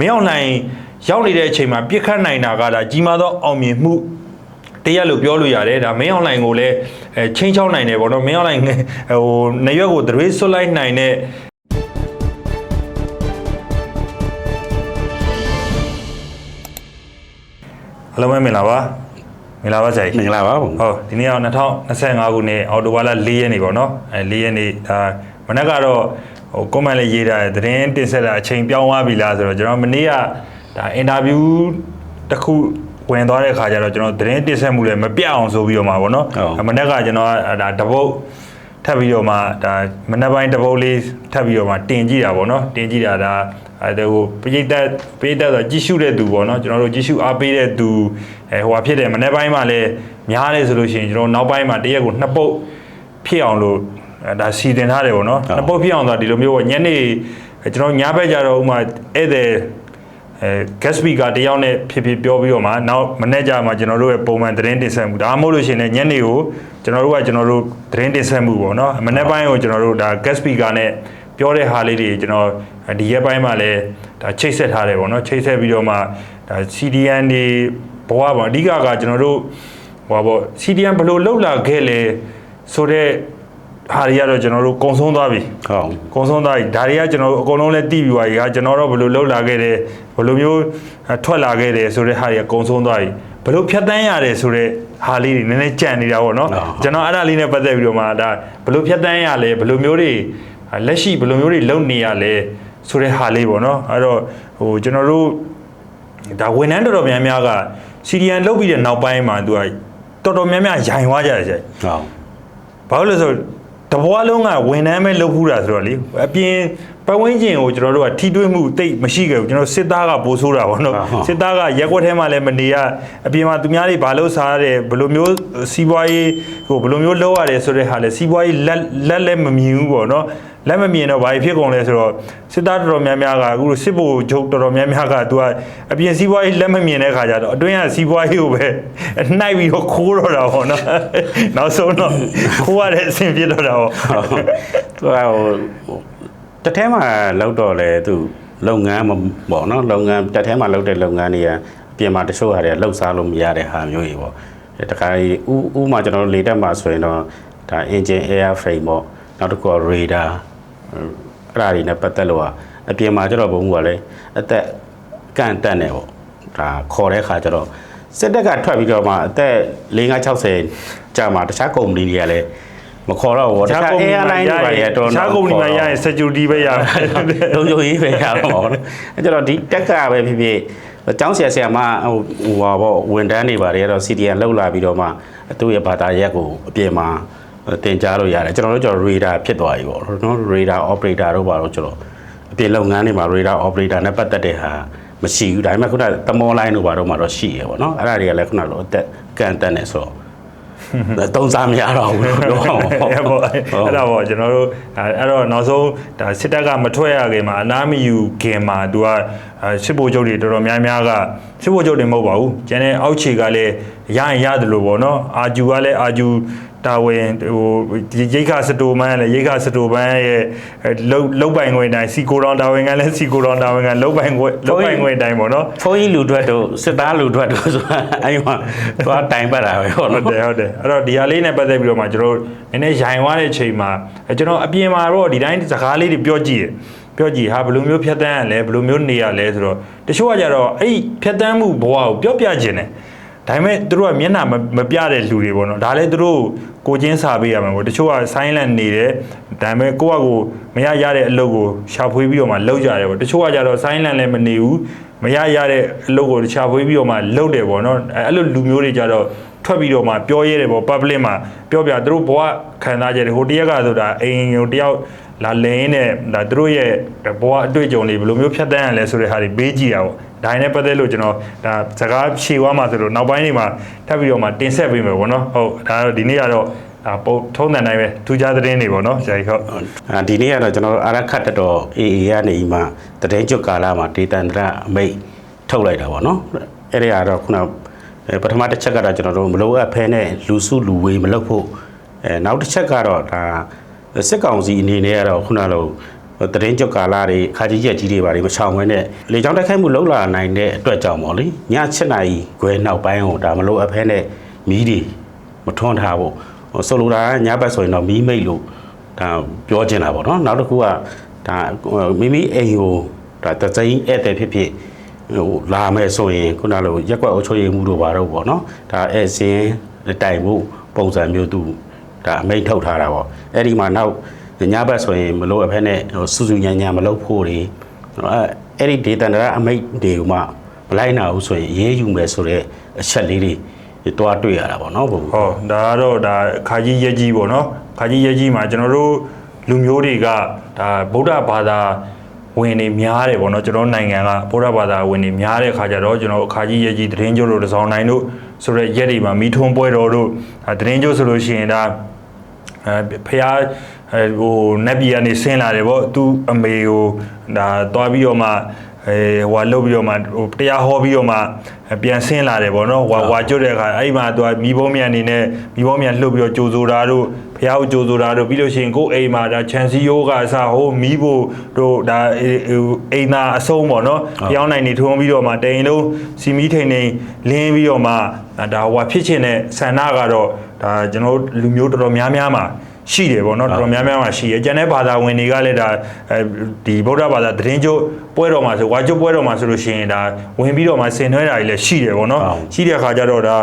မင်းအောင်လှိုင်ရောက်နေတဲ့အချိန်မှာပြစ်ခတ်နိုင်တာကဒါကြီးမားသောအောင်မြင်မှုတရားလို့ပြောလို့ရတယ်ဒါမင်းအောင်လှိုင်ကိုလည်းအဲချင်းချောင်းနိုင်တယ်ဗောနော်မင်းအောင်လှိုင်ဟိုနေရွက်ကိုတရွေးဆွတ်လိုက်နိုင်တဲ့အားလုံးပဲမင်္ဂလာပါမင်္ဂလာပါဆရာကြီးမင်္ဂလာပါဘုံဟုတ်ဒီနေ့က2025ခုနှစ်အော်တိုဘာလ4ရက်နေ့ပေါ့နော်အဲ4ရက်နေ့ဒါမနက်ကတော့ ဟိုကွန်မန့်လေးရေးထားတဲ့သတင်းတင်ဆက်တာအချိန်ပြောင်းသွားပြီလားဆိုတော့ကျွန်တော်မနေ့ကဒါအင်တာဗျူးတစ်ခုဝင်သွားတဲ့ခါကျတော့ကျွန်တော်သတင်းတင်ဆက်မှုလည်းမပြတ်အောင်ဆိုပြီးတော့မှာပေါ့နော်မနက်ကကျွန်တော်ကဒါတပုတ်ထပ်ပြီးတော့မှဒါမနက်ပိုင်းတပုတ်လေးထပ်ပြီးတော့မှတင်ကြည့်တာပေါ့နော်တင်ကြည့်တာဒါအဲဟိုပရိသတ်ပရိသတ်ဆိုကြည့်ရှုတဲ့သူပေါ့နော်ကျွန်တော်တို့ကြည့်ရှုအားပေးတဲ့သူအဲဟိုဟာဖြစ်တယ်မနေ့ပိုင်းမှာလည်းများတယ်ဆိုလို့ရှိရင်ကျွန်တော်နောက်ပိုင်းမှာတရက်ကိုနှစ်ပုတ်ဖြစ်အောင်လို့အဲ ဒါစီတင်ထားတယ်ပေါ့နော်နှစ်ပုတ်ဖြစ်အောင်ဆိုတာဒီလိုမျိုးပေါ့ညနေကျွန်တော်ညဘက်ကြတော့ဥမာဧည့်သည်အဲ guest speaker တယောက်နဲ့ဖြစ်ဖြစ်ပြောပြီးတော့မှနောက်မနေ့ကျမှကျွန်တော်တို့ရဲ့ပုံမှန်သတင်းတင်ဆက်မှုဒါမှမဟုတ်လို့ရှိရင်လည်းညနေကိုကျွန်တော်တို့ကကျွန်တော်တို့သတင်းတင်ဆက်မှုပေါ့နော်မနေ့ပိုင်းကိုကျွန်တော်တို့ဒါ guest speaker နဲ့ပြောတဲ့ဟာလေးတွေကျွန်တော်ဒီရက်ပိုင်းမှာလည်းဒါချိတ်ဆက်ထားတယ်ပေါ့နော်ချိတ်ဆက်ပြီးတော့မှဒါ CDN တွေဘဝပေါ့အဓိကကကျွန်တော်တို့ဟိုပါပေါ့ CDN ဘယ်လိုလောက်လာခဲ့လဲဆိုတော့ ဟာတွေကတော့ကျွန်တော်တို့ကုံဆုံးသွားပြီဟုတ်ကုံဆုံးသွားပြီဒါတွေကကျွန်တော်တို့အကုန်လုံးလည်းသိပြီးပါပြီဟာကျွန်တော်တို့ဘယ်လိုလှုပ်လာခဲ့တယ်ဘယ်လိုမျိုးထွက်လာခဲ့တယ်ဆိုတဲ့ဟာတွေကကုံဆုံးသွားပြီဘယ်လိုဖြတ်တန်းရတယ်ဆိုတဲ့ဟာလေးတွေနည်းနည်းကြံနေတာပေါ့နော်ကျွန်တော်အဲ့ဒါလေးနဲ့ပတ်သက်ပြီးတော့မှဒါဘယ်လိုဖြတ်တန်းရလဲဘယ်လိုမျိုးတွေလက်ရှိဘယ်လိုမျိုးတွေလုပ်နေရလဲဆိုတဲ့ဟာလေးပေါ့နော်အဲ့တော့ဟိုကျွန်တော်တို့ဒါဝန်ထမ်းတော်တော်များများကစီရီယန်လုတ်ပြီးတဲ့နောက်ပိုင်းမှာသူကတော်တော်များများရိုင်သွားကြတယ်ဆရာဟုတ်ဘာလို့လဲဆိုတော့ တဘွားလုံးကဝန်ထမ်းပဲလုပ်ဖူးတာဆိုတော့လေအပြင် ပတ်ဝန်းကျင်ကိုကျွန်တော်တို့ကထိတွေ့မှုတိတ်မရှိခဲ့ဘူးကျွန်တော်စစ်သားကပိုးဆိုးတာပေါ့နော်စစ်သားကရက်ွက်ထဲမှာလည်းမနေရအပြင်မှာသူများတွေဘာလို့စားရတယ်ဘယ်လိုမျိုးစီးပွားရေးဟိုဘယ်လိုမျိုးလုပ်ရတယ်ဆိုတဲ့ဟာလဲစီးပွားရေးလက်လက်လည်းမမြင်ဘူးပေါ့နော်လက်မမြင်တော့ဘာဖြစ်ကုန်လဲဆိုတော့စစ်သားတော်တော်များများကအခုစစ်ဘိုလ်ချုပ်တော်တော်များများကသူကအပြင်စီးပွားရေးလက်မမြင်တဲ့ခါကျတော့အတွင်းကစီးပွားရေးကိုပဲနှိုက်ပြီးတော့ခိုးတော့တာပေါ့နော်နောက်ဆုံးတော့ခိုးရတဲ့အဆင်ပြေတော့တာပေါ့သူကဟို တစ်ထဲမှာလောက်တော့လေသူလုပ်ငန်းမပေါ့နော်လုပ်ငန်းတစ်ထဲမှာလုပ်တဲ့လုပ်ငန်းတွေကအပြင်မှာတချို့ဟာတွေလှုပ်ရှားလို့မရတဲ့ဟာမျိုးကြီးပေါ့တခါကြီးဥဥမှာကျွန်တော်တို့လေတက်မှာဆိုရင်တော့ဒါ engine air frame ပေါ့နောက်တစ်ခုက radar အဲ့ဒါတွေနဲ့ပတ်သက်လို့ကအပြင်မှာကျတော့ဘုံကလည်းအသက်ကန့်တက်နေပေါ့ဒါခေါ်တဲ့ခါကျတော့စစ်တပ်ကထွက်ပြီးတော့မှအသက်5 60ကြာမှတခြားကုမ္ပဏီတွေကလည်း မခေါ်တော့ဘူးတခြား airline တွေပါရတော့တခြားကုမ္ပဏီမှာရရင် security ပဲရမယ်လုံခြုံရေးပဲရတော့ပေါ့နော်အဲကျတော့ဒီတက်ကပဲဖြစ်ဖြစ်အကြောင်းဆရာဆရာမဟိုဟိုပါပေါ့ဝန်တန်းတွေပါတယ်အဲ့တော့ CDN လောက်လာပြီးတော့မှသူ့ရဲ့ဘာသာရက်ကိုအပြင်မှာတင်ကြားလို့ရတယ်ကျွန်တော်တို့ကျတော့ radar ဖြစ်သွားပြီပေါ့နော် radar operator တို့ပါတော့ကျတော့အပြင်လုပ်ငန်းတွေမှာ radar operator နဲ့ပတ်သက်တဲ့ဟာမရှိဘူးဒါပေမဲ့ခုနတမော line တို့ပါတော့မှာတော့ရှိရပေါ့နော်အဲ့ဒါတွေကလည်းခုနကတော့အသက်ကန်တက်နေဆိုတော့ သုံးစားမရတော့ဘူးတော့အဲ့ပေါ့အဲ့ဒါပေါ့ကျွန်တော်တို့အဲ့တော့နောက်ဆုံးဒါစစ်တပ်ကမထွက်ရခင်မှာအနာမယူခင်မှာသူကစစ်ဘိုလ်ချုပ်တွေတော်တော်များများကစစ်ဘိုလ်ချုပ်တွေမဟုတ်ပါဘူးကျန်တဲ့အောက်ခြေကလည်းရရင်ရတယ်လို့ပေါ့နော်အာဂျူကလည်းအာဂျူ တာဝန်ဟိုရိခစတိုမန်းလည်းရိခစတိုမန်းရဲ့လုတ်လုတ်ပိုင်ခွင့်တိုင်းစီကိုတောင်တာဝန်ကလည်းစီကိုတောင်တာဝန်ကလုတ်ပိုင်ခွင့်လုတ်ပိုင်ခွင့်တိုင်းပေါ့နော်ဖုန်းကြီးလူထွက်တို့စစ်သားလူထွက်တို့ဆိုတာအဲ့မှာသွားတိုင်ပတ်တာပဲဟုတ်ဟုတ်တယ်ဟုတ်တယ်အဲ့တော့ဒီဟာလေးနဲ့ပတ်သက်ပြီးတော့မှကျွန်တော်တို့နည်းနည်းရိုင်သွားတဲ့အချိန်မှာအဲကျွန်တော်အပြင်မှာတော့ဒီတိုင်းစကားလေးတွေပြောကြည့်ရပြောကြည့်ဟာဘယ်လိုမျိုးဖြတ်တန်းရလဲဘယ်လိုမျိုးနေရလဲဆိုတော့တချို့ကကြတော့အဲ့ဒီဖြတ်တန်းမှုဘဝကိုပြောပြခြင်းတယ် ဒါပေမဲ့သူတို့ကမျက်နှာမပြတဲ့လူတွေပေါ့နော်ဒါလည်းသူတို့ကိုချင်းစာပေးရမှာပေါ့တချို့က silent နေတယ်ဒါပေမဲ့ကိုယ့်အကိုမရရတဲ့အလုပ်ကိုရှာဖွေပြီးတော့မှလုပ်ကြတယ်ပေါ့တချို့ကကြတော့ silent လည်းမနေဘူးမရရတဲ့အလုပ်ကိုရှာဖွေပြီးတော့မှလုပ်တယ်ပေါ့နော်အဲ့လိုလူမျိုးတွေကြတော့ထွက်ပြီးတော့မှပြောရဲတယ်ပေါ့ public မှာပြောပြသူတို့ဘဝခံစားကြတယ်ဟိုတရက်ကဆိုတာအိမ်ဟိုတယောက်လာလင်းနဲ့ဒါသူတို့ရဲ့ဘဝအတွေ့အကြုံတွေဘယ်လိုမျိုးဖြတ်တန်းရလဲဆိုတဲ့ဟာတွေပေးကြည့်တာပေါ့ ဒါနဲ့ပတ်သက်လို့ကျွန်တော်ဒါစကားဖြေသွားမှာဆိုလို့နောက်ပိုင်းတွေမှာထပ်ပြီးတော့မှတင်ဆက်ပေးမယ်ပေါ့နော်ဟုတ်ဒါတော့ဒီနေ့ကတော့ဒါပုံထုံးတဲ့တိုင်းပဲထူးခြားသတင်းတွေပေါ့နော်ဆရာကြီးဟုတ်အာဒီနေ့ကတော့ကျွန်တော်တို့အာရခတ်တတော် AA ကနေမှတရင်ကျွတ်ကာလာမှာဒေတန္တရအမိတ်ထုတ်လိုက်တာပေါ့နော်အဲ့ဒီကတော့ခုနပထမတစ်ချက်ကတော့ကျွန်တော်တို့မလိုအပ်ဖဲနဲ့လူစုလူဝေးမလုပ်ဖို့အဲနောက်တစ်ချက်ကတော့ဒါစစ်ကောင်စီအနေနဲ့ကတော့ခုနလို တရင်ကြောက်ကာလာတွေခါကြီးရက်ကြီးတွေပါတွေမချောင်ဝဲနဲ့လေကြောင်းတိုက်ခိုက်မှုလောက်လာနိုင်တဲ့အတွက်ကြောင့်ပေါ့လေည7နာရီခွဲနောက်ပိုင်းကိုဒါမလို့အဖဲနဲ့မီးတွေမထွန်းထားဖို့ဆိုလိုတာကညဘက်ဆိုရင်တော့မီးမိတ်လို့ဒါပြောချင်တာပေါ့နော်နောက်တစ်ခုကဒါမိမိအိမ်ကိုဒါတစိမ့်ဧည့်သည်ဖြစ်ဖြစ်ဟိုလာမယ်ဆိုရင်ခုနလိုရက်ကွက်အုပ်ချုပ်ရေးမှုတို့ပါတော့ပေါ့နော်ဒါဧည့်စင်းတိုင်မှုပုံစံမျိုးသူဒါအမိန့်ထုတ်ထားတာပေါ့အဲ့ဒီမှာနောက် ညဘက်ဆိုရင်မလို့အဖက်နဲ့ဟိုစူးစူးညံညံမလုပ်ဖို့တွေအဲအဲ့ဒီဒေတာနာအမိတ်တွေကမှမလိုက်နာဘူးဆိုရင်အေးယူမယ်ဆိုတော့အချက်လေးတွေတွားတွေ့ရတာပေါ့နော်ဘုံဟောဒါကတော့ဒါခါကြီးရက်ကြီးပေါ့နော်ခါကြီးရက်ကြီးမှာကျွန်တော်တို့လူမျိုးတွေကဒါဗုဒ္ဓဘာသာဝင်နေများတယ်ပေါ့နော်ကျွန်တော်နိုင်ငံကဗုဒ္ဓဘာသာဝင်နေများတဲ့ခါကျတော့ကျွန်တော်ခါကြီးရက်ကြီးသတင်းကျိုးတို့တစောင်းနိုင်တို့ဆိုတော့ရက်တွေမှာမိထုံးပွဲတော်တို့ဒါသတင်းကျိုးဆိုလို့ရှိရင်ဒါအဲဖះ အဲဟိုနတ်ပြည်ကနေဆင်းလာတယ်ပေါ့သူအမေကိုဒါသွားပြီးတော့မှအဲဟိုလုတ်ပြီးတော့မှဟိုတရားဟောပြီးတော့မှပြန်ဆင်းလာတယ်ပေါ့နော်ဟိုဟွာကျွတ်တဲ့အခါအဲ့မှာသူကမိဘမြန်အနေနဲ့မိဘမြန်လှုပ်ပြီးတော့ကြိုးဆိုတာတို့ဖះကိုကြိုးဆိုတာတို့ပြီးလို့ရှိရင်ကိုယ်အိမ်မှာဒါချန်စီယိုကအစဟိုမိဖို့တို့ဒါအိမ်သာအဆုံးပေါ့နော်ပြောင်းနိုင်နေထုံးပြီးတော့မှတိန်လုံးစီမီထိန်နေလင်းပြီးတော့မှဒါဟိုဖြစ်ချင်တဲ့ဆန္ဒကတော့ဒါကျွန်တော်လူမျိုးတော်တော်များများမှာ ရှိတယ်ပေါ့နော်တော်တော်များများမှာရှိရကျန်တဲ့ဘာသာဝင်တွေကလည်းဒါအဲဒီဗုဒ္ဓဘာသာသတင်းကျုပ်ပွဲတော်မှာဆိုဝါကျုပ်ပွဲတော်မှာဆိုလို့ရှိရင်ဒါဝင်ပြီးတော့မှဆင်နွှဲတာတွေလည်းရှိတယ်ပေါ့နော်ရှိတဲ့အခါကျတော့ဒါ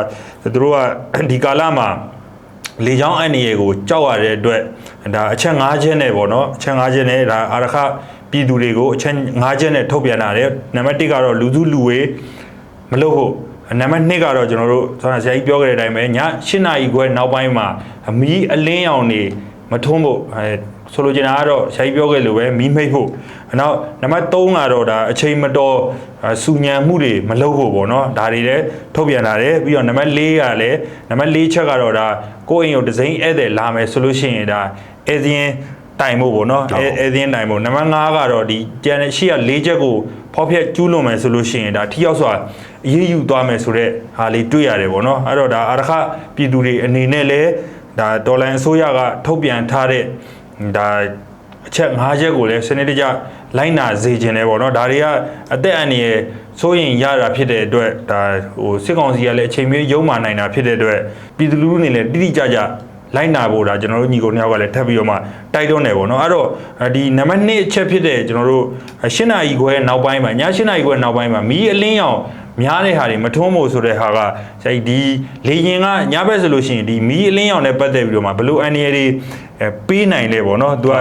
သူတို့ကဒီကာလမှာလေချောင်းအန်နီယေကိုကြောက်ရတဲ့အတွက်ဒါအချက်၅ချက်နဲ့ပေါ့နော်အချက်၅ချက်နဲ့ဒါအာရခပြည်သူတွေကိုအချက်၅ချက်နဲ့ထုတ်ပြန်လာတယ်နံပါတ်1ကတော့လူစုလူဝေးမလုပ်ဖို့ နံပါတ်2ကတော့ကျွန်တော်တို့ဆောင်းဆရာကြီးပြောခဲ့တဲ့အတိုင်းပဲည8နာရီခွဲနောက်ပိုင်းမှာအမီးအလင်းရောင်နေမထုံးဖို့အဲဆိုလိုချင်တာကတော့ဆရာကြီးပြောခဲ့လို့ပဲမီးမိတ်ဖို့နောက်နံပါတ်3ကတော့ဒါအချိန်မတော်စူညံမှုတွေမလုပ်ဖို့ပေါ့နော်ဒါတွေလည်းထုတ်ပြန်လာတယ်ပြီးတော့နံပါတ်4ကလည်းနံပါတ်4ချက်ကတော့ဒါကိုယ့်အိမ်ကိုဒဇိန်ဧည့်သည်လာမယ်ဆိုလို့ရှိရင်ဒါဧည့်သည်တိုင်ဖို့ပေါ့နော်အဲအဲသင်းတိုင်ဖို့နံပါတ်5ကတော့ဒီကျန်တဲ့ရှေ့က၄ချက်ကိုဖောက်ဖျက်ကျူးလွန်မယ်ဆိုလို့ရှိရင်ဒါထိရောက်စွာ အရေးယူသွားမယ်ဆိုတော့ဟာလေးတွေ့ရတယ်ပေါ့နော်အဲ့တော့ဒါအာရခပြည်သူတွေအနေနဲ့လည်းဒါဒေါ်လာအစိုးရကထုတ်ပြန်ထားတဲ့ဒါအချက်၅ချက်ကိုလည်းစနစ်တကျလိုက်နာစေခြင်းတယ်ပေါ့နော်ဒါတွေကအသက်အန္တရာယ်စိုးရင်ရတာဖြစ်တဲ့အတွက်ဒါဟိုစစ်ကောင်စီကလည်းအချိန်မီရုံမာနိုင်တာဖြစ်တဲ့အတွက်ပြည်သူလူထုအနေနဲ့တိတိကျကျလိုက်နာဖို့ဒါကျွန်တော်တို့ညီကိုနှစ်ယောက်ကလည်းထပ်ပြီးတော့မှတိုက်တွန်းတယ်ပေါ့နော်အဲ့တော့ဒီနံပါတ်1အချက်ဖြစ်တဲ့ကျွန်တော်တို့၈နာရီခွဲနောက်ပိုင်းမှာည၈နာရီခွဲနောက်ပိုင်းမှာမီးအလင်းရောင် များတဲ့ဟာတွေမထွန်းဖို့ဆိုတဲ့ဟာကဆရာကြီးဒီလေရင်ကညဘက်ဆိုလို့ရှိရင်ဒီမီးအလင်းရောင်နဲ့ပတ်သက်ပြီးတော့မှဘလို့အန်ရီတွေအဲပေးနိုင်လဲပေါ့နော်သူက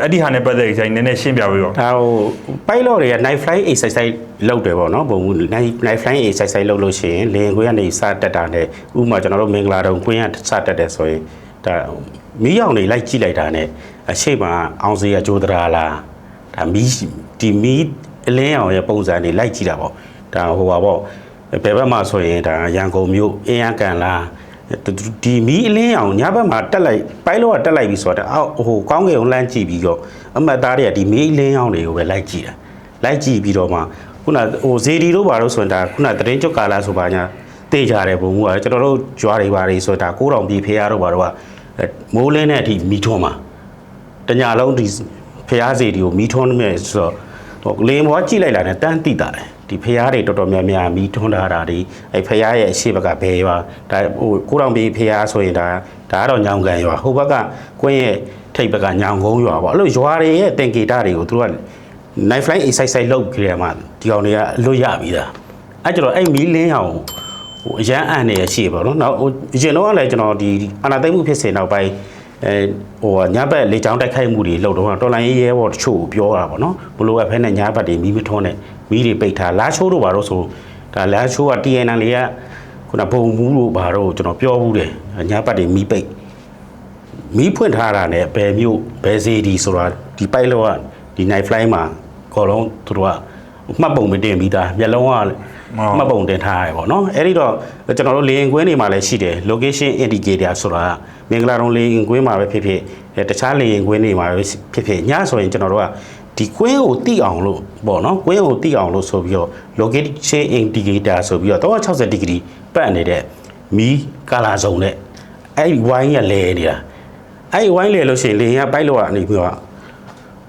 အဲ့ဒီဟာနဲ့ပတ်သက်ပြီးဆရာကြီးနည်းနည်းရှင်းပြပေးပါဒါဟို pilot တွေက night flight exercise လုပ်တယ်ပေါ့နော်ဘုံ night night flight exercise လုပ်လို့ရှိရင်လေရင်ခွေးကနေစတက်တာနဲ့ဥပမာကျွန်တော်တို့မင်္ဂလာတုံခွေးကစတက်တယ်ဆိုရင်ဒါမီးရောင်တွေလိုက်ကြည့်လိုက်တာနဲ့အရှိမအောင်စီရကြိုးတရာလားဒါမီးဒီမီးအလင်းအောင်ရဲ့ပုံစံတွေလိုက်ကြည့်တာပေါ့ ဒါဟိုပါပေါ့ဘယ်ဘက်မှာဆိုရင်ဒါရန်ကုန်မြို့အင်းရကန်လားဒီမီးအလင်းအောင်ညဘက်မှာတက်လိုက်ပိုင်းလောကတက်လိုက်ပြီဆိုတော့အောက်ဟိုကောင်းကင်ကိုလှမ်းကြည့်ပြီးတော့အမတ်သားတွေကဒီမီးအလင်းအောင်တွေကိုပဲလိုက်ကြည့်တာလိုက်ကြည့်ပြီးတော့မှခုနဟိုဇေဒီတို့ဘာလို့ဆိုရင်ဒါခုနတရင်ကျွတ်ကာလာဆိုပါညာတေးကြတယ်ဘုံကကျွန်တော်တို့ကြွားတွေပါတွေဆိုတာကိုးတော်ပြည်ဖေရတို့ဘာတို့ကမိုးလင်းတဲ့အထိမီးထွန်းမှာတညာလုံးဒီဖျားစီတွေကိုမီးထွန်းနေဆိုတော့ဟိုလေမောကြည့်လိုက်လာတယ်တန်းတိတာတယ် ဒီဖျားတွေတော်တော်များများမီးထွန်းထားတာဒီအဲဖျားရဲ့အရှိဘက်ကဘယ်ရွာဒါဟိုကိုးတော်ပြည်ဖျားဆိုရင်ဒါဒါကတော့ညောင်ကန်ရွာဟိုဘက်ကကွင်းရဲ့ထိပ်ဘက်ကညောင်ကုန်းရွာပေါ့အဲ့လိုရွာတွေရဲ့တင်ကေတာတွေကိုသူတို့က night flight exercise လုပ်ကြရမှာဒီကောင်တွေကအလွတ်ရပြီးသားအဲ့ကျတော့အဲ့မီးလင်းအောင်ဟိုအရန်အန်နေရရှိပါတော့နောက်ဟိုအရင်တော့လည်းကျွန်တော်ဒီအာနာသိမ့်မှုဖြစ်စဉ်နောက်ပိုင်းအဲဟိုညဘက်လေချောင်းတိုက်ခိုက်မှုတွေလုပ်တော့တော်လိုင်းရေးရဲဘော်တချို့ပြောတာပေါ့နော်ဘလို့ပဲဖဲနဲ့ညဘက်တွေမီးမထွန်းနဲ့ မီးတွေပိတ်ထားလာချိုးတို့ဘာလို့ဆိုဒါလာချိုးက TNN လေးကခုနဘုံမူးတို့ဘာလို့ကျွန်တော်ပြောဘူးတယ်ညဘက်တွေမီးပိတ်မီးဖွင့်ထားတာနဲ့ဘယ်မျိုးဘယ်စီဒီဆိုတာဒီပိုက်လောကဒီ night fly မှာခေါ်လုံးသူတို့ကမှတ်ပုံမတင်ပြီးသားမျက်လုံးကမှတ်ပုံတင်ထားရတယ်ပေါ့နော်အဲ့ဒီတော့ကျွန်တော်တို့လေရင်ကွင်းတွေမှာလည်းရှိတယ် location indicator ဆိုတာမင်္ဂလာတုံလေရင်ကွင်းမှာပဲဖြစ်ဖြစ်တခြားလေရင်ကွင်းတွေမှာပဲဖြစ်ဖြစ်ညဆိုရင်ကျွန်တော်တို့က ဒီကွင်းကိုတိအောင်လို့ပေါ့နော်ကွင်းကိုတိအောင်လို့ဆိုပြီးတော့ location indicator ဆိုပြီးတော့360 degree ပတ်နေတဲ့မီးကာလာစုံနဲ့အဲ့ဒီဝိုင်းရလဲနေတာအဲ့ဒီဝိုင်းလဲလို့ရှိရင်လေရင်ကပိုက်လို့ကနေပြီးတော့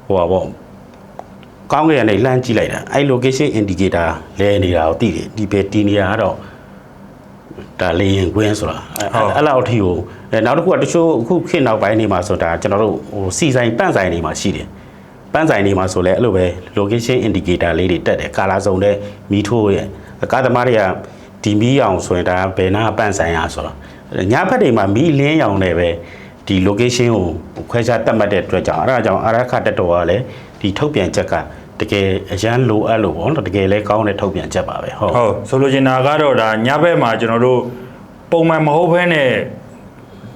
ဟိုပါပေါ့ကောင်းကင်ကနေလှမ်းကြည့်လိုက်တာအဲ့ location indicator လဲနေတာကိုသိတယ်ဒီပဲဒီနေရာကတော့ဒါလေရင်ကွင်းဆိုတာအဲ့အဲ့လောက်အထိကိုအဲနောက်တစ်ခုကတချို့အခုခေတ်နောက်ပိုင်းနေမှာဆိုတာကျွန်တော်တို့ဟိုစီဆိုင်ပန့်ဆိုင်နေမှာရှိတယ် ပန့်ဆိုင်နေမှာဆိုလဲအဲ့လိုပဲ location indicator လေးတွေတက်တယ်ကာလာစုံတဲ့မီထိုးရဲ့ကားသမားတွေကဒီမီးအောင်ဆိုရင်ဒါဘယ်နာပန့်ဆိုင်ရဆိုတော့ညဘက်တွေမှာမီးလင်းရောင်နဲ့ပဲဒီ location ကိုခွဲခြားတတ်မှတ်တဲ့အတွက်ကြောင့်အဲ့ဒါကြောင့်အာရခတက်တော်ကလည်းဒီထုတ်ပြန်ချက်ကတကယ်အရန်လိုအပ်လို့ပေါ့နော်တကယ်လဲကောင်းတဲ့ထုတ်ပြန်ချက်ပါပဲဟုတ်ဟုတ်ဆိုလိုချင်တာကတော့ဒါညဘက်မှာကျွန်တော်တို့ပုံမှန်မဟုတ်ဘဲနဲ့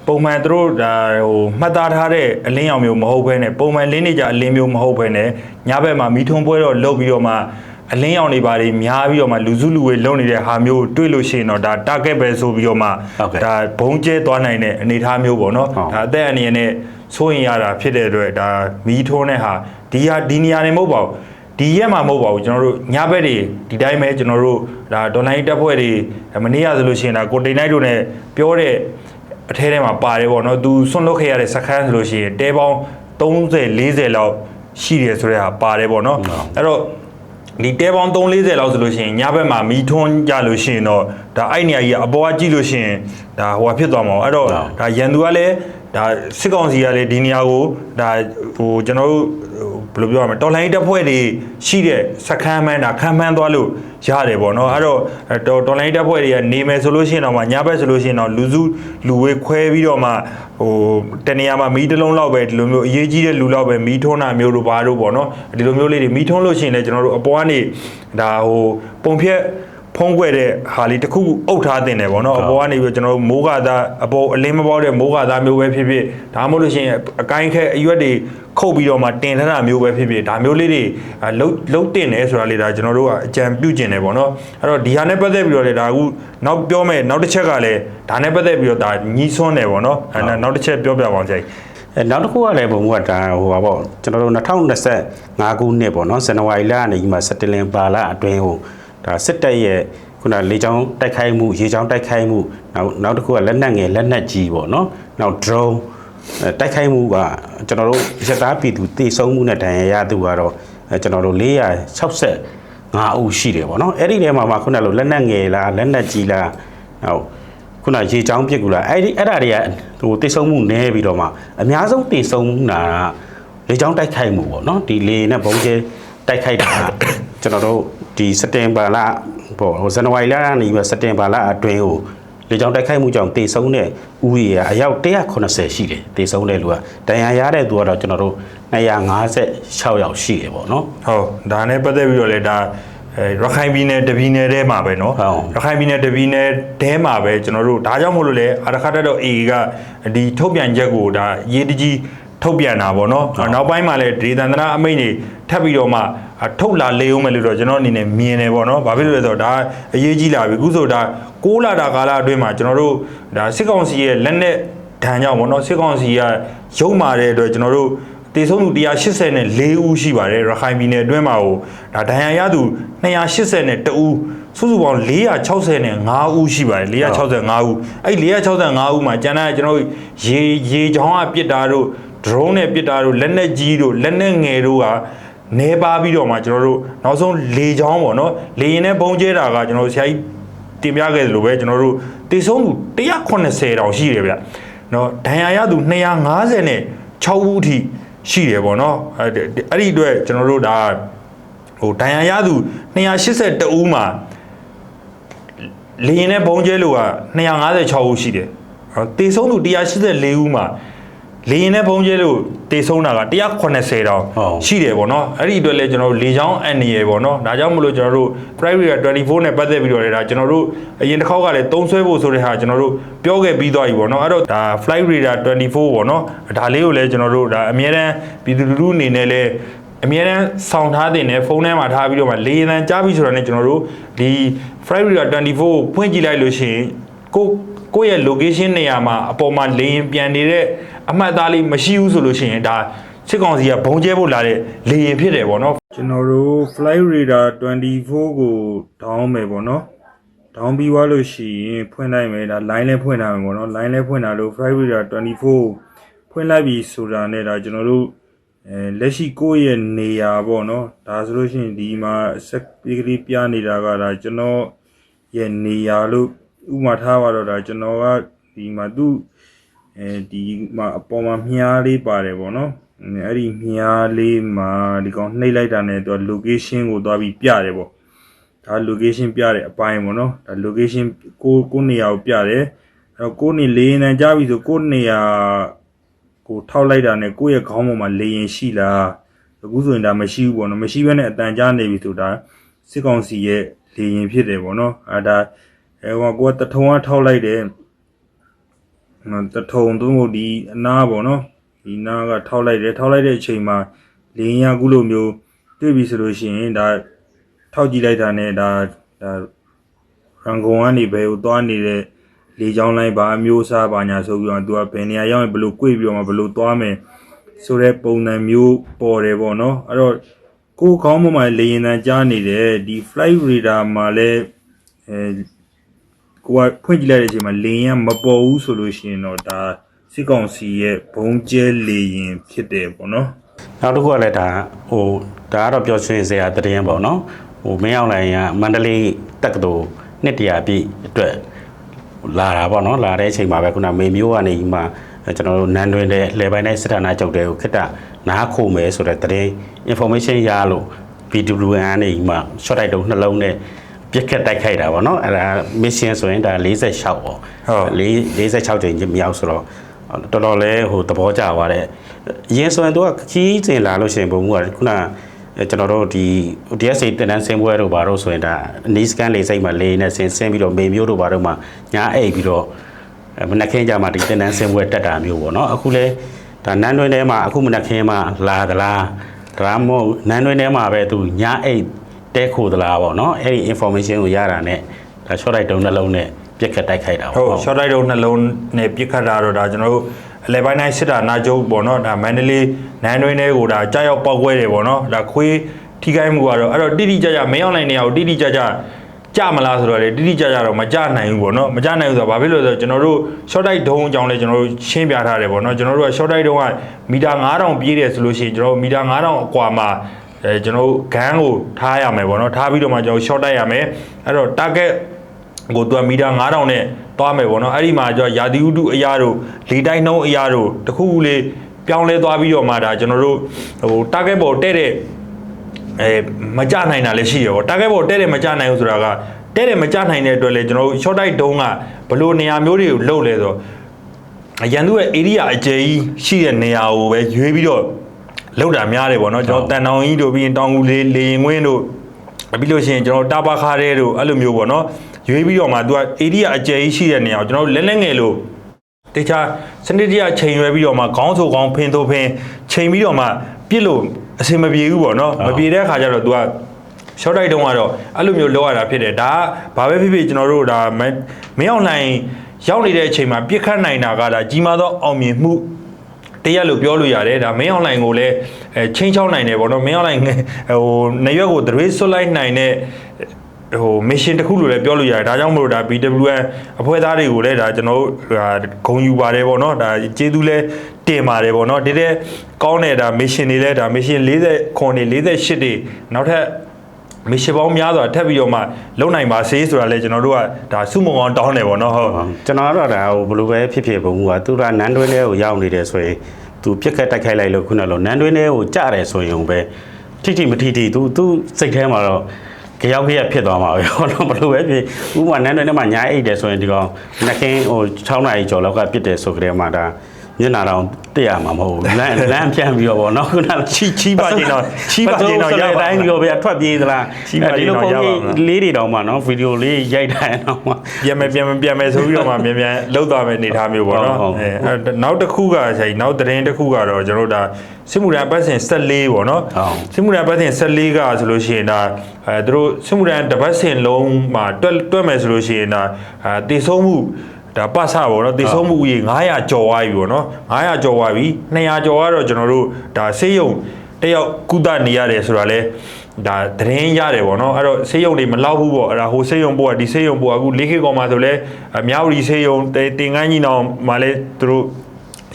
ပုံမှန်သူတို့ဒါဟိုမှတ်သားထားတဲ့အလင်းရောင်မျိုးမဟုတ်ဘဲနဲ့ပုံမှန်လင်းနေကြအလင်းမျိုးမဟုတ်ဘဲနဲ့ညဘက်မှာမီးထွန်းပွဲတော့လုပ်ပြီးတော့မှအလင်းရောင်တွေပါတွေများပြီးတော့မှလူစုလူဝေးလုပ်နေတဲ့ဟာမျိုးတွေ့လို့ရှိရင်တော့ဒါ target ပဲဆိုပြီးတော့မှဟုတ်ကဲ့ဒါဘုံကျဲသွားနိုင်တဲ့အနေအထားမျိုးပေါ့နော်ဟုတ်ဒါအသက်အန္တရာယ်နဲ့စိုးရင်ရတာဖြစ်တဲ့အတွက်ဒါမီးထွန်းတဲ့ဟာဒီဟာဒီနေရာနေမဟုတ်ပါဘူးဒီရက်မှာမဟုတ်ပါဘူးကျွန်တော်တို့ညဘက်တွေဒီတိုင်းပဲကျွန်တော်တို့ဒါဒေါ်လာတက်ဖွဲ့တွေမနေ့ကဆိုလို့ရှိရင်ဒါကိုတိန်နိုင်တို့ ਨੇ ပြောတဲ့ အထဲထဲမှာပါတယ်ပေါ့နော်သူဆွန့်လွတ်ခဲ့ရတဲ့စခန်းဆိုလို့ရှိရင်တဲပေါင်း30 40လောက်ရှိတယ်ဆိုတဲ့ဟာပါတယ်ပေါ့နော်ဟုတ်အဲ့တော့ဒီတဲပေါင်း340လောက်ဆိုလို့ရှိရင်ညဘက်မှာမီးထွန်းကြလို့ရှိရင်တော့ဒါအဲ့နေရာကြီးကအပေါ်ကကြည့်လို့ရှိရင်ဒါဟိုဟာဖြစ်သွားမှာပေါ့အဲ့တော့ဟုတ်ဒါရန်သူကလည်းဒါစစ်ကောင်စီကလည်းဒီနေရာကိုဒါဟိုကျွန်တော်တို့ဟိုဘယ်လိုပြောရမလဲတော်လိုင်းတပ်ဖွဲ့တွေရှိတဲ့စခန်းမှန်းဒါခံမှန်းသွားလို့ ရတယ်ပေါ့နော်အဲ့တော့အဲ့တော်တော်လိုင်းတပ်ဖွဲ့တွေကနေမယ်ဆိုလို့ရှိရင်တော့မှညဘက်ဆိုလို့ရှိရင်တော့လူစုလူဝေးခွဲပြီးတော့မှဟိုတနေရာမှာမီးတစ်လုံးလောက်ပဲဒီလိုမျိုးအရေးကြီးတဲ့လူလောက်ပဲမီးထွန်းတာမျိုးတို့ဘာတို့ပေါ့နော်ဒီလိုမျိုးလေးတွေမီးထွန်းလို့ရှိရင်လည်းကျွန်တော်တို့အပေါ်ကနေဒါဟိုပုံဖြတ် ဖုံးကွယ်တဲ့ဟာလေးတစ်ခုခုအုပ်ထားတင်တယ်ပေါ့နော်ဟုတ်အပေါ်ကနေပြီးတော့ကျွန်တော်တို့မိုးကသားအပေါ်အလင်းမပေါက်တဲ့မိုးကသားမျိုးပဲဖြစ်ဖြစ်ဒါမှမဟုတ်လို့ရှိရင်အကိုင်းခဲအရွက်တွေခုတ်ပြီးတော့မှတင်ထားတာမျိုးပဲဖြစ်ဖြစ်ဒါမျိုးလေးတွေအာလှုပ်လှုပ်တင်တယ်ဆိုတာလေးဒါကျွန်တော်တို့ကအကြံပြုကျင်တယ်ပေါ့နော်အဲ့တော့ဒီဟာနဲ့ပတ်သက်ပြီးတော့လေဒါအခုနောက်ပြောမယ်နောက်တစ်ချက်ကလည်းဒါနဲ့ပတ်သက်ပြီးတော့ဒါညီးဆွန်းတယ်ပေါ့နော်အဲ့ဒါနောက်တစ်ချက်ပြောပြပါအောင်ကြိုက်အဲနောက်တစ်ခုကလည်းဘုံကဒါဟိုပါပေါ့ကျွန်တော်တို့2025ခုနှစ်ပေါ့နော်ဇန်နဝါရီလကနေဒီမှာစက်တင်လင်ပါလာအတွင်းဟို ဒါစစ်တပ်ရဲ့ခုနလေချောင်းတိုက်ခိုက်မှုရေချောင်းတိုက်ခိုက်မှုနောက်နောက်တစ်ခုကလက်နက်ငယ်လက်နက်ကြီးပေါ့နော်နောက် drone အဲတိုက်ခိုက်မှုကကျွန်တော်တို့ရသားပြည်သူတေဆုံးမှုနဲ့ဒဏ်ရာရသူကတော့အဲကျွန်တော်တို့465ဦးရှိတယ်ပေါ့နော်အဲ့ဒီထဲမှာမှခုနလိုလက်နက်ငယ်လားလက်နက်ကြီးလားနောက်ခုနရေချောင်းပြစ်ကူလာအဲ့ဒီအဲ့ဒါတွေကဟိုတိတ်ဆုံးမှုနည်းပြီးတော့မှအများဆုံးတိတ်ဆုံးတာကလေချောင်းတိုက်ခိုက်မှုပေါ့နော်ဒီလေနဲ့ဘုံကျဲတိုက်ခိုက်တာ ကျွန်တော်တို့ဒီစက်တင်ဘာလပေါ့ဟိုဇန်နဝါရီလကနေပြီးစက်တင်ဘာလအတွင်းကိုလေချောင်းတိုက်ခိုက်မှုကြောင့်တိတ်ဆုံးတဲ့ဥယျာအယောက်180ရှိတယ်တိတ်ဆုံးတဲ့လူကတန်ရာရတဲ့သူကတော့ကျွန်တော်တို့256ယောက်ရှိတယ်ပေါ့နော် ဟုတ်ဒါနဲ့ပတ်သက်ပြီးတော့လေဒါအဲရခိုင်ပြည်နယ်တပြည်နယ်ထဲမှာပဲเนาะ ဟုတ် ရခိုင်ပြည်နယ်တပြည်နယ်ထဲမှာပဲကျွန်တော်တို့ဒါကြောင့်မို့လို့လေအာရခတ်တော့ AA ကဒီထုတ်ပြန်ချက်ကိုဒါရေးတကြီးထုတ်ပြန်တာပေါ့เนาะနောက်ပိုင်းမှာလည်းဒေသန္တရအမိန့်တွေထပ်ပြီးတော့မှအာ ထုတ်လာလေအောင်မယ်လို့တော့ကျွန်တော်အနေနဲ့မြင်တယ်ပေါ့နော်။ဘာဖြစ်လို့လဲဆိုတော့ဒါအရေးကြီးလာပြီ။အခုဆိုဒါ6လတာကာလအတွင်းမှာကျွန်တော်တို့ဒါစစ်ကောင်စီရဲ့လက်နက်ဒဏ်ကြောင့်ပေါ့နော်စစ်ကောင်စီကရုံမာတဲ့အတွက်ကျွန်တော်တို့တေဆုံးသူ184ဦးရှိပါတယ်ရခိုင်ပြည်နယ်အတွင်းမှာဟိုဒါဒဏ်ရာရသူ281ဦးစုစုပေါင်း465ဦးရှိပါတယ်465ဦးအဲ့465ဦးမှာကျန်တဲ့ကျွန်တော်ရေရေချောင်းကပစ်တာတို့ drone နဲ့ပစ်တာတို့လက်နက်ကြီးတို့လက်နက်ငယ်တို့က နေပါပြီးတော့မှကျွန်တော်တို့နောက်ဆုံးလေချောင်းပေါ့နော်လေရင်နဲ့ပုံကျဲတာကကျွန်တော်တို့ဆရာကြီးတင်ပြခဲ့သလိုပဲကျွန်တော်တို့တေဆုံးသူ180တောင်ရှိတယ်ဗျနော်ဒဏ်ရာရသူ250နဲ့6ဦးအထိရှိတယ်ပေါ့နော်အဲ့ဒီအဲ့ဒီအတွက်ကျွန်တော်တို့ဒါဟိုဒဏ်ရာရသူ282ဦးမှာလေရင်နဲ့ဘုံကျဲလို့က256ဦးရှိတယ်ဟောတေဆုံးသူ184ဦးမှာ လေရင်နဲ့ဘုံကျဲလို့တေဆုံးတာက180တောင်ဟုတ်ရှိတယ်ပေါ့နော်အဲ့ဒီအတွက်လည်းကျွန်တော်တို့လေချောင်းအန်နေရယ်ပေါ့နော်ဒါကြောင့်မလို့ကျွန်တော်တို့ private 24နဲ့ပတ်သက်ပြီးတော့လည်းဒါကျွန်တော်တို့အရင်တစ်ခေါက်ကလည်းတုံးဆွဲဖို့ဆိုတဲ့ဟာကျွန်တော်တို့ပြောခဲ့ပြီးသွားပြီပေါ့နော်အဲ့တော့ဒါ flight radar 24ပေါ့နော်ဒါလေးကိုလည်းကျွန်တော်တို့ဒါအများတန်းပြည်သူလူထုအနေနဲ့လည်းအမြဲတမ်းဆောင်းထားတင်တယ်ဖုန်းထဲမှာထားပြီးတော့မှလေရင်တန်ကြားပြီးဆိုတော့ねကျွန်တော်တို့ဒီ Friday Reader 24ကိုဖွင့်ကြည့်လိုက်လို့ရှိရင်ကိုကိုယ့်ရဲ့ location နေရာမှာအပေါ်မှာလေရင်ပြန်နေတဲ့ အမှတ်အသားလေးမရှိဘူးဆိုလို့ရှိရင်ဒါစစ်ကောင်စီကဘုံကျဲဖို့လာတဲ့လေရင်ဖြစ်တယ်ပေါ့နော်ကျွန်တော်တို့ Flight Radar 24ကို down မယ်ပေါ့နော် down ပြီးသွားလို့ရှိရင်ဖွင့်လိုက်မယ်ဒါ line လည်းဖွင့်ထားမယ်ပေါ့နော် line လည်းဖွင့်တာလို့ Flight Radar 24ဖွင့်လိုက်ပြီဆိုတာနဲ့ဒါကျွန်တော်တို့အဲလက်ရှိကိုယ့်ရဲ့နေရာပေါ့နော်ဒါဆိုလို့ရှိရင်ဒီမှာစက်ပီကလေးပြနေတာကဒါကျွန်တော်ရဲ့နေရာလို့ဥပမာထားပါတော့ဒါကျွန်တော်ကဒီမှာသူ့ အဲဒီမှာအပေါ်မှာမြားလေးပါတယ်ပေါ့နော်အဲ့ဒီမြားလေးမှာဒီကောင်နှိပ်လိုက်တာနဲ့သူက location ကိုသွားပြီးပြတယ်ပေါ့ဒါ location ပြတဲ့အပိုင်းပေါ့နော်ဒါ location ကိုကိုနေရာကိုပြတယ်အဲ့တော့ကိုနေလေရင်တန်းကြားပြီဆိုကိုနေရာကိုထောက်လိုက်တာနဲ့ကိုယ့်ရဲ့ခေါင်းပေါ်မှာလေရင်ရှိလားအခုဆိုရင်ဒါမရှိဘူးပေါ့နော်မရှိဘဲနဲ့အတန်ကြားနေပြီဆိုဒါစစ်ကောင်စီရဲ့လေရင်ဖြစ်တယ်ပေါ့နော်အဲဒါအဲဟိုကကိုကတထုံကထောက်လိုက်တယ်နော် တထုံသူ့မို့ဒီအနာပေါ့နော်ဒီနာကထောက်လိုက်တယ်ထောက်လိုက်တဲ့အချိန်မှာလေရင်ကအခုလိုမျိုးတွေ့ပြီဆိုလို့ရှိရင်ဒါထောက်ကြည့်လိုက်တာနဲ့ဒါဒါရန်ကုန်ကနေဘယ်ကိုသွားနေတဲ့လေချောင်းလိုက်ပါအမျိုးအစားပါညာဆိုပြီးတော့သူကဘယ်နေရာရောက်ရင်ဘယ်လို꿰ပြီးတော့မှဘယ်လိုသွားမယ်ဆိုတဲ့ပုံစံမျိုးပေါ်တယ်ပေါ့နော်အဲ့တော့ကိုယ်ကောင်းမှမှလေရင်တန်းကြားနေတယ်ဒီ flight radar မှာလည်းအဲ ကိုကဖွင့်ကြည့်လိုက်တဲ့အချိန်မှာလေရင်ကမပေါ်ဘူးဆိုလို့ရှိရင်တော့ဒါစစ်ကောင်စီရဲ့ဘုံကျဲလေရင်ဖြစ်တယ်ပေါ့နော်နောက်တစ်ခုကလည်းဒါဟိုဒါကတော့ပျော်ရွှင်စရာတည်င်းပေါ့နော်ဟိုမင်းအောင်လိုင်ကမန္တလေးတက္ကသိုလ်နှစ်တရာပြည့်အတွက်လာတာပေါ့နော်လာတဲ့အချိန်မှာပဲခုနမေမျိုးကနေဒီမှာကျွန်တော်တို့နန်းတွင်တဲ့လေပိုင်းတိုင်းစစ်ဌာနချုပ်တဲ့ကိုခက်တာနားခိုမယ်ဆိုတဲ့တည်င်း information ရလို့ BWN ကနေဒီမှာ short တိုက်တုံးနှလုံးနဲ့ ပြက်ခက်တိုက်ခိုက်တာပေါ့နော်အဲ့ဒါ mission ဆိုရင်ဒါ46ပေါ့ဟုတ်46ကြိမ်မြောက်ဆိုတော့တော်တော်လေးဟိုသဘောကျသွားတယ်အရင်ဆိုရင်တော့ခီးစင်လာလို့ရှိရင်ပုံမှုကခုနအဲကျွန်တော်တို့ဒီ DSA တင်တန်းဆင်းပွဲတို့ဘာလို့ဆိုရင်ဒါနီးစကန်လေးစိတ်မှာလေးနဲ့ဆင်းဆင်းပြီးတော့မေမျိုးတို့ဘာတို့မှညာအိတ်ပြီးတော့အဲမနက်ခင်းကြမှာဒီတင်တန်းဆင်းပွဲတက်တာမျိုးပေါ့နော်အခုလဲဒါနန်းတွင်ထဲမှာအခုမနက်ခင်းမှာလာသလားဒါမှမဟုတ်နန်းတွင်ထဲမှာပဲသူညာအိတ် တဲခိုသလားပေါ့နော်အဲ့ဒီ information ကိုရတာနဲ့ဒါ short တိုက်တုံးနှလုံးနဲ့ပြက်ခတ်တိုက်ခိုက်တာဟုတ်ပေါ့ short right တို့နှလုံးနဲ့ပြစ်ခတ်တာတော့ဒါကျွန်တော်တို့အလဲပိုင်းတိုင်းစစ်တာနာကျုပ်ပေါ့နော်ဒါမန္တလေးနန်းတွင်းတွေကိုဒါကြောက်ရောက်ပောက်ကွဲတယ်ပေါ့နော်ဒါခွေးထိခိုက်မှုကတော့အဲ့တော့တိတိကျကျမင်းအောင်နိုင်နေရကိုတိတိကျကျကြမလားဆိုတော့လေတိတိကျကျတော့မကြနိုင်ဘူးပေါ့နော်မကြနိုင်ဘူးဆိုတော့ဘာဖြစ်လို့လဲဆိုတော့ကျွန်တော်တို့ short right ဒုံးအကြောင်းလဲကျွန်တော်တို့ရှင်းပြထားတယ်ပေါ့နော်ကျွန်တော်တို့က short right ဒုံးကမီတာ9000ပြေးတယ်ဆိုလို့ရှိရင်ကျွန်တော်တို့မီတာ9000အကွာမှာ အဲကျွန်တော်တို့ဂန်းကိုထားရမယ်ပေါ့နော်ထားပြီးတော့မှကျွန်တော် short တိုက်ရမယ်အဲ့တော့ target ကိုသူကမီတာ9000နဲ့သွားမယ်ပေါ့နော်အဲ့ဒီမှာကျတော့ရာသီဥတုအရာတို့လေတိုက်နှုံးအရာတို့တစ်ခုခုလေးပြောင်းလဲသွားပြီးတော့မှဒါကျွန်တော်တို့ဟို target ပေါ်တဲ့တဲ့အဲမကြနိုင်တာလည်းရှိရပေါ့ target ပေါ်တဲ့တဲ့မကြနိုင်ဘူးဆိုတာကတဲ့တဲ့မကြနိုင်တဲ့အတွက်လေကျွန်တော်တို့ short dive တုံးကဘယ်လိုနေရာမျိုးတွေကိုလှုပ်လဲဆိုတော့ရန်သူရဲ့ area အကျယ်ကြီးရှိတဲ့နေရာကိုပဲရွေးပြီးတော့ လောက်တာများတယ်ပေါ့နော်ကျွန်တော်တန်တောင်ကြီးတို့ပြီးရင်တောင်ကူလေးလေရင်ခွင်းတို့ပြီးလို့ရှိရင်ကျွန်တော်တာပါခါတဲ့တို့အဲ့လိုမျိုးပေါ့နော်ရွေးပြီးတော့မှ तू က area အကျယ်ကြီးရှိတဲ့နေရာကိုကျွန်တော်တို့လဲလဲငယ်လို့တခြားစနစ်တရချိန်ရွယ်ပြီးတော့မှခေါင်းဆိုခေါင်းဖင်ဆိုဖင်ချိန်ပြီးတော့မှပြစ်လို့အဆင်မပြေဘူးပေါ့နော်မပြေတဲ့အခါကျတော့ तू က short right တုံးကတော့အဲ့လိုမျိုးလောက်ရတာဖြစ်တယ်ဒါကဘာပဲဖြစ်ဖြစ်ကျွန်တော်တို့ဒါမမင်းအောင်နိုင်ရောက်နေတဲ့အချိန်မှာပြစ်ခတ်နိုင်တာကဒါကြီးမားသောအောင်မြင်မှု တရက်လို့ပြောလို့ရတယ်ဒါမင်းအွန်လိုင်းကိုလည်းအဲချင်းချောင်းနိုင်တယ်ဗောနော်မင်းအွန်လိုင်းဟိုနေရွက်ကိုဒရွေးဆွတ်လိုက်နိုင်တဲ့ဟို mission တစ်ခုလို့လည်းပြောလို့ရတယ်ဒါကြောင့်မလို့ဒါ BWN အဖွဲ့သားတွေကိုလည်းဒါကျွန်တော်တို့ဟာဂုံယူပါတယ်ဗောနော်ဒါကျေးဇူးလဲတင်ပါတယ်ဗောနော်ဒီတဲ့ကောင်းတဲ့ဒါ mission တွေလဲဒါ mission 40ခွန်တွေ48တွေနောက်ထပ် မရှင်ပေါင်းများစွာထပ်ပြီးတော့မှလုံနိုင်ပါစေဆိုတာလဲကျွန်တော်တို့ကဒါစုမုံအောင်တောင်းတယ်ဗောနော်ဟုတ်ကျွန်တော်ကတော့ဒါဟိုဘယ်လိုပဲဖြစ်ဖြစ်ပုံကသူကနန်းတွင်းထဲကိုရောက်နေတယ်ဆိုရင်သူပြက်ခတ်တိုက်ခိုက်လိုက်လို့ခုနကလိုနန်းတွင်းထဲကိုကြတယ်ဆိုရင်ပဲထိထိမထိထိသူသူစိတ်ထဲမှာတော့ကြောက်ကြရဖြစ်သွားမှာပဲဟောတော့ဘယ်လိုပဲဖြစ်ဥပမာနန်းတွင်းထဲမှာညာအိတ်တယ်ဆိုရင်ဒီကောင်နှကင်းဟို6နာရီကျော်လောက်ကပြစ်တယ်ဆိုကြတဲ့မှာဒါ မျက်နာတော့တက်ရမှာမဟုတ်ဘူးလမ်းလမ်းပြန်ပြီးတော့ဗောနော်ခုနကချီချီပါကျင်တော့ချီပါကျင်တော့ရရပါတိုင်းပြီးတော့ပဲအထွက်ပြေးသလားချီပါကျင်တော့ဒီလိုရပါပုံမှာကြီးလေးတွေတောင်မှနော်ဗီဒီယိုလေးရိုက်ထားရင်တော့မှပြန်မယ်ပြန်မယ်ပြန်မယ်ဆိုပြီးတော့မှမြန်မြန်လှုပ်သွားမယ်အနေထားမျိုးပေါ့နော်ဟုတ်ဟုတ်အဲအဲ့နောက်တစ်ခုကဆိုင်နောက်သတင်းတစ်ခုကတော့ကျွန်တော်တို့ဒါစစ်မှုရန်ပတ်စဉ်14ပေါ့နော်ဟုတ်စစ်မှုရန်ပတ်စဉ်14ကဆိုလို့ရှိရင်ဒါအဲသူတို့စစ်မှုရန်တစ်ပတ်စဉ်လုံးမှာတွက်တွက်မယ်ဆိုလို့ရှိရင်ဒါအဲတည်ဆုံးမှု ဒါပတ်စပေါ့နော်တည်ဆုံးမှုကြီး900ကျော်သွားပြီပေါ့နော်900ကျော်သွားပြီ200ကျော်ကတော့ကျွန်တော်တို့ဒါဆေးရုံတယောက်ကုသနေရတယ်ဆိုတာလဲဒါသတင်းရတယ်ပေါ့နော်အဲ့တော့ဆေးရုံတွေမလောက်ဘူးပေါ့အဲ့ဒါဟိုဆေးရုံပို့ကဒီဆေးရုံပို့ကအခုလေးခေတ်ကောင်မှာဆိုလဲအများကြီးဆေးရုံတင်ကန်းကြီးနောင်မှာလဲသူတို့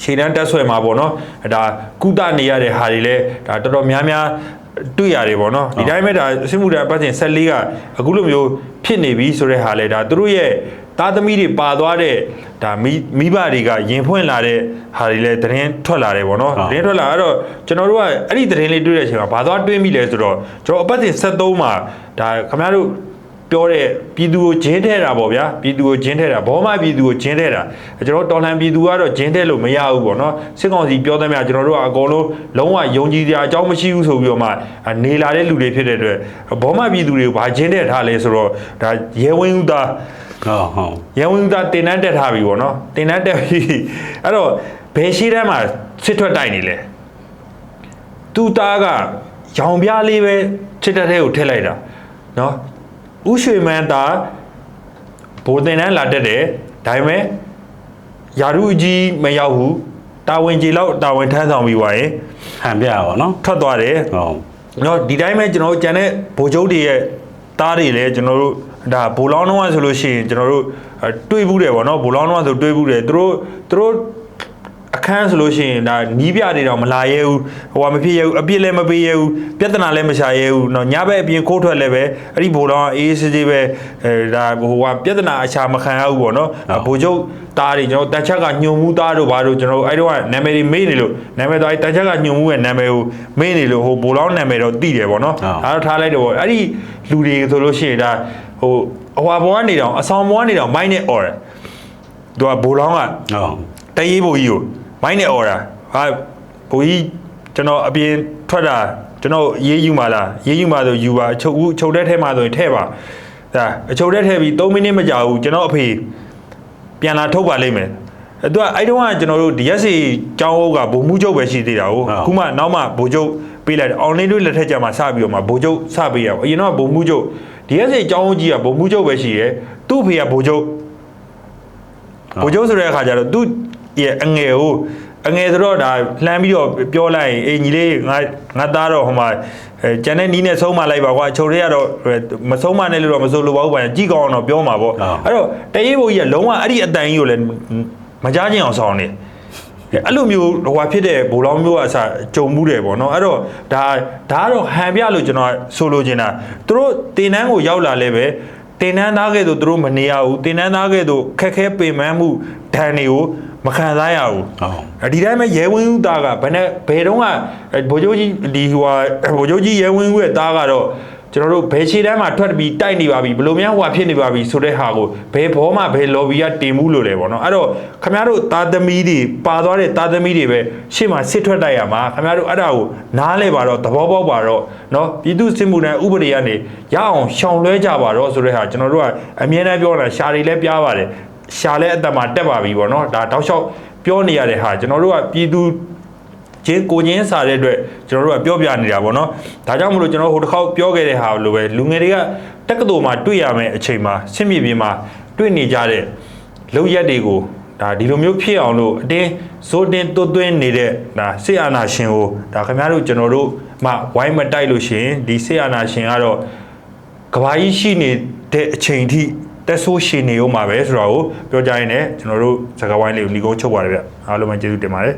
ရှေ့တန်းတက်ဆွဲမှာပေါ့နော်ဒါကုသနေရတဲ့ဟာတွေလည်းဒါတော်တော်များများတွေ့ရတယ်ပေါ့နော်ဒီတိုင်းပဲဒါစစ်မှုထမ်းပတ်စဉ်14ကအခုလိုမျိုးဖြစ်နေပြီဆိုတဲ့ဟာလေဒါသူတို့ရဲ့ သားသမီးတွေပါသွားတဲ့ဒါမိမိဘတွေကရင်ဖွင့်လာတဲ့ဟာတွေလည်းသတင်းထွက်လာတယ်ပေါ့နော်သတင်းထွက်လာတော့ကျွန်တော်တို့ကအဲ့ဒီသတင်းလေးတွေ့တဲ့အချိန်မှာဘာသွားတွေးမိလဲဆိုတော့ကျွန်တော်အပတ်စဉ်73မှာဒါခင်ဗျားတို့ပြောတဲ့ပြည်သူကိုဂျင်းထဲတာပေါ့ဗျာပြည်သူကိုဂျင်းထဲတာဘောမပြည်သူကိုဂျင်းထဲတာကျွန်တော်တော်လှန်ပြည်သူကတော့ဂျင်းထဲလို့မရဘူးပေါ့နော်စစ်ကောင်စီပြောသမျှကျွန်တော်တို့ကအကုန်လုံးလုံးဝယုံကြည်စရာအကြောင်းမရှိဘူးဆိုပြီးတော့မှနေလာတဲ့လူတွေဖြစ်တဲ့အတွက်ဘောမပြည်သူတွေကိုဘာဂျင်းထဲထားလဲဆိုတော့ဒါရဲဝင်းဦးသား ဟုတ်ဟုတ်ရဲဝင်းဦးသားတင်တန်းတက်ထားပြီပေါ့နော်တင်တန်းတက်ပြီအဲ့တော့ဘယ်ရှိတန်းမှာစစ်ထွက်တိုက်နေလဲသူသားကရောင်ပြားလေးပဲစစ်တပ်ထဲကိုထည့်လိုက်တာနော်ဥရွှေမန်းသားဘိုးတင်တန်းလာတက်တယ်ဒါပေမဲ့ယာရုအကြီးမရောက်ဘူးတာဝန်ကြီးလောက်တာဝန်ထမ်းဆောင်ပြီးွားရင်ဟန်ပြပါနော်ထွက်သွားတယ်ဟုတ်နော်ဒီတိုင်းပဲကျွန်တော်တို့ကြံတဲ့ဗိုလ်ချုပ်တွေရဲ့ တားတွေလည်းကျွန်တော်တို့ဒါဘိုလောင်းတော့ဆိုလို့ရှိရင်ကျွန်တော်တို့အဲတွေးဘူးတယ်ဗောနော်ဘိုလောင်းတော့ဆိုတွေးဘူးတယ်သူတို့သူတို့အခ န်းဆိုလို့ရှိရင်ဒါနီးပြတွေတော့မလာရဲဘူးဟိုကမဖြစ်ရဲဘူးအပြစ်လည်းမပေးရဲဘူးပြဿနာလည်းမရှာရဲဘူးเนาะညဘက်အပြင်ခိုးထွက်လည်းပဲအဲ့ဒီဘိုလောင်းအေးအေးဆေးဆေးပဲအဲဒါဟိုကပြဿနာအရှာမခံရဘူးဗောနော်ဘိုလ်ချုပ်တားတွေကျွန်တော်တန်ချက်ကညွန်မှုတားတို့ဘာတို့ကျွန်တော်တို့အဲ့တော့ကနာမည်တွေမေးနေလို့နာမည်တော့အဲ့တန်ချက်ကညွန်မှုရဲ့နာမည်ကိုမေးနေလို့ဟိုဘိုလောင်းနာမည်တော့သိတယ်ဗောနော် ဟုတ် ဒါတော့ထားလိုက်တော့ဗောအဲ့ဒီလူတွေဆိုလို့ရှိရင်ဒါဟိုအဟွာဘောကနေတော့အဆောင်ဘောကနေတော့မိုင်းနဲ့អော်တယ်သူကဘိုလောင်းက ဟုတ် တရေးဘိုကြီးကို မိုင်းနဲ့អော်တာဟာဘိုးကြီးကျွန်တော်အပြင်ထွက်တာကျွန်တော်ရေးယူမှာလားရေးယူမှာဆိုယူပါအချုပ်ဦးအချုပ်တဲ့ထဲမှာဆိုရင်ထဲ့ပါဒါအချုပ်တဲ့ထဲပြီး3မိနစ်မကြာဘူးကျွန်တော်အဖေပြန်လာထုတ်ပါလိမ့်မယ်အဲ့တော့အဲ့တုန်းကကျွန်တော်တို့ DSC ကျောင်းအုပ်ကဘုံမှုချုပ်ပဲရှိသေးတာကိုခုမှနောက်မှဘိုလ်ချုပ်ပေးလိုက်တယ် online တွေလက်ထက်ကြမှာစပြီးတော့မှဘိုလ်ချုပ်စပေးရအောင်အရင်တော့ဘုံမှုချုပ် DSC ကျောင်းအုပ်ကြီးကဘုံမှုချုပ်ပဲရှိရဲသူ့အဖေကဘိုလ်ချုပ်ဘိုလ်ချုပ်ဆိုတဲ့အခါကျတော့သူ ရဲ့အငယ်ကိုအငယ်ဆိုတော့ဒါလှမ်းပြီးတော့ပြောလိုက်ရင်အေးညီလေးငါငါသားတော့ဟိုမှာအဲကျန်တဲ့နီးနဲ့ဆုံးမလိုက်ပါကွာအချုပ်တွေကတော့မဆုံးမနဲ့လို့တော့မဆိုလို့ပါဘူးဗျာကြည့်ကောင်းအောင်တော့ပြောမှာပေါ့အဲ့တော့တရေးဘိုးကြီးကလုံးဝအဲ့ဒီအတန်ကြီးကိုလည်းမကြားချင်းအောင်ဆောင်နေအဲ့လိုမျိုးဟိုဟာဖြစ်တဲ့ဘိုးလောင်းမျိုးအစားကြုံမှုတယ်ပေါ့နော်အဲ့တော့ဒါဒါကတော့ဟန်ပြလို့ကျွန်တော်ဆိုလိုချင်တာသူတို့တင်တန်းကိုရောက်လာလဲပဲတင်တန်းသားကဲ့သို့သူတို့မနေရဘူးတင်တန်းသားကဲ့သို့ခက်ခဲပင်ပန်းမှုဒဏ်တွေကို မခံစားရဘူးဟုတ်အဒီတိုင်းပဲရဲဝင်းဦးသားကဘယ်နဲ့ဘယ်တော့ကဗိုလ်ချုပ်ကြီးဒီဟိုဟာဗိုလ်ချုပ်ကြီးရဲဝင်းဦးရဲ့သားကတော့ကျွန်တော်တို့ဘယ်ခြေတန်းမှာထွက်ပြီးတိုက်နေပါပြီဘယ်လိုများဟိုဟာဖြစ်နေပါပြီဆိုတဲ့ဟာကိုဘယ်ဘောမှဘယ် lobby ကတင်မှုလို့လဲပေါ့နော်အဲ့တော့ခမရတို့သားသမီးတွေပါသွားတဲ့သားသမီးတွေပဲရှေ့မှာစစ်ထွက်တိုက်ရမှာခမရတို့အဲ့ဒါကိုနားလဲပါတော့သဘောပေါက်ပါတော့နော်ပြည်သူစစ်မှုထမ်းဥပဒေကနေရအောင်ရှောင်လွှဲကြပါတော့ဆိုတဲ့ဟာကျွန်တော်တို့ကအမြဲတမ်းပြောတာရှာတွေလည်းပြားပါတယ် ရှာလဲအသက်မှာတက်ပါပြီပေါ့နော်ဒါတောက်လျှောက်ပြောနေရတဲ့ဟာကျွန်တော်တို့ကပြည်သူချင်းကိုချင်းစားတဲ့အတွက်ကျွန်တော်တို့ကပြောပြနေတာပေါ့နော်ဒါကြောင့်မလို့ကျွန်တော်ဟိုတစ်ခေါက်ပြောခဲ့တဲ့ဟာလိုပဲလူငယ်တွေကတက္ကသိုလ်မှာတွေ့ရမယ်အချိန်မှာဆင့်မြေပြင်မှာတွေ့နေကြတဲ့လောက်ရက်တွေကိုဒါဒီလိုမျိုးဖြစ်အောင်လို့အတင်းဇိုးတင်းတွတ်သွင်းနေတဲ့ဒါဆေးအာနာရှင်ကိုဒါခင်ဗျားတို့ကျွန်တော်တို့မှဝိုင်းမတိုက်လို့ရှရင်ဒီဆေးအာနာရှင်ကတော့ကဘာကြီးရှိနေတဲ့ အချိန်ထိ တက်ဆိုးရှင်နေဦးမှာပဲဆိုတော့ကိုပြောကြရင်လည်းကျွန်တော်တို့စကားဝိုင်းလေးကိုညီကုန်းချုပ်ပါတယ်ဗျအားလုံးပဲကျေးဇူးတင်ပါတယ်